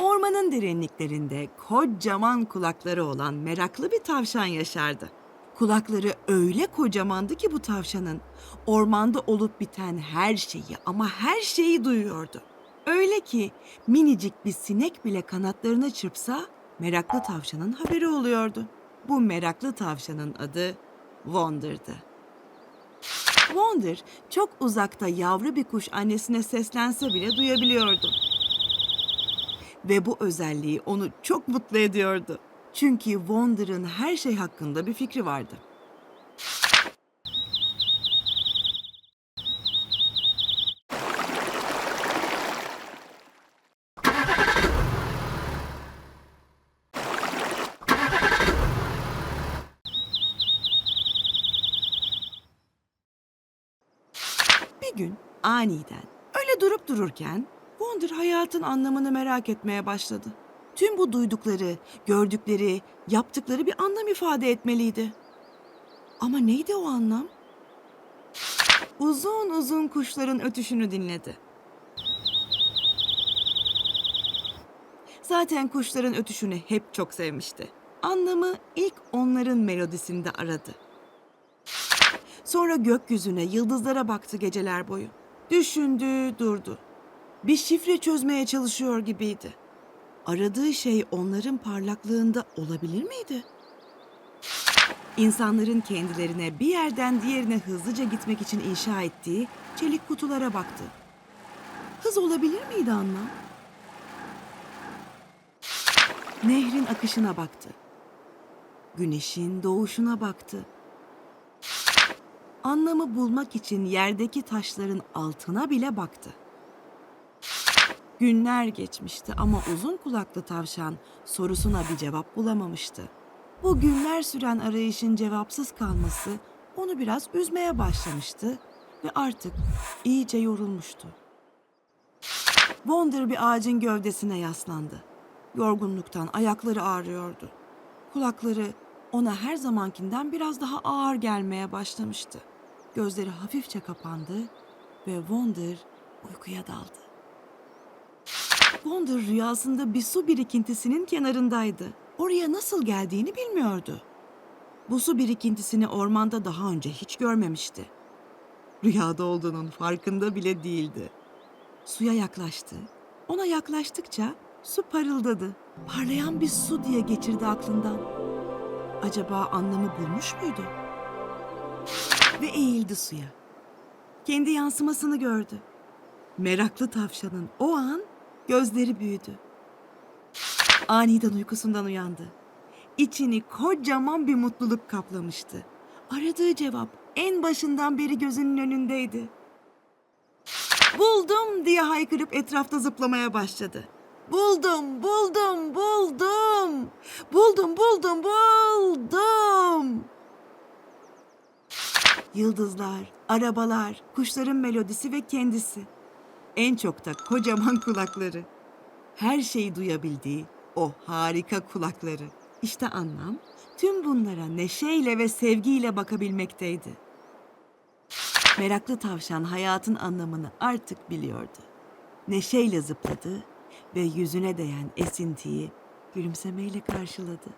Ormanın derinliklerinde kocaman kulakları olan meraklı bir tavşan yaşardı. Kulakları öyle kocamandı ki bu tavşanın ormanda olup biten her şeyi ama her şeyi duyuyordu. Öyle ki minicik bir sinek bile kanatlarını çırpsa meraklı tavşanın haberi oluyordu. Bu meraklı tavşanın adı Wonder'dı. Wonder çok uzakta yavru bir kuş annesine seslense bile duyabiliyordu. Ve bu özelliği onu çok mutlu ediyordu. Çünkü Wonder'ın her şey hakkında bir fikri vardı. Bir gün aniden öyle durup dururken Wonder hayatın anlamını merak etmeye başladı. Tüm bu duydukları, gördükleri, yaptıkları bir anlam ifade etmeliydi. Ama neydi o anlam? Uzun uzun kuşların ötüşünü dinledi. Zaten kuşların ötüşünü hep çok sevmişti. Anlamı ilk onların melodisinde aradı. Sonra gökyüzüne, yıldızlara baktı geceler boyu. Düşündü, durdu. Bir şifre çözmeye çalışıyor gibiydi. Aradığı şey onların parlaklığında olabilir miydi? İnsanların kendilerine bir yerden diğerine hızlıca gitmek için inşa ettiği çelik kutulara baktı. Hız olabilir miydi anlam? Nehrin akışına baktı. Güneşin doğuşuna baktı. Anlamı bulmak için yerdeki taşların altına bile baktı. Günler geçmişti ama uzun kulaklı tavşan sorusuna bir cevap bulamamıştı. Bu günler süren arayışın cevapsız kalması onu biraz üzmeye başlamıştı ve artık iyice yorulmuştu. Wonder bir ağacın gövdesine yaslandı. Yorgunluktan ayakları ağrıyordu. Kulakları ona her zamankinden biraz daha ağır gelmeye başlamıştı. Gözleri hafifçe kapandı ve Wonder uykuya daldı. Wonder rüyasında bir su birikintisinin kenarındaydı. Oraya nasıl geldiğini bilmiyordu. Bu su birikintisini ormanda daha önce hiç görmemişti. Rüyada olduğunun farkında bile değildi. Suya yaklaştı. Ona yaklaştıkça su parıldadı. Parlayan bir su diye geçirdi aklından. Acaba anlamı bulmuş muydu? Ve eğildi suya. Kendi yansımasını gördü. Meraklı tavşanın o an gözleri büyüdü. Aniden uykusundan uyandı. İçini kocaman bir mutluluk kaplamıştı. Aradığı cevap en başından beri gözünün önündeydi. Buldum diye haykırıp etrafta zıplamaya başladı. Buldum, buldum, buldum. Buldum, buldum, buldum. Yıldızlar, arabalar, kuşların melodisi ve kendisi. En çok da kocaman kulakları. Her şeyi duyabildiği o harika kulakları. İşte anlam tüm bunlara neşeyle ve sevgiyle bakabilmekteydi. Meraklı tavşan hayatın anlamını artık biliyordu. Neşeyle zıpladı ve yüzüne değen esintiyi gülümsemeyle karşıladı.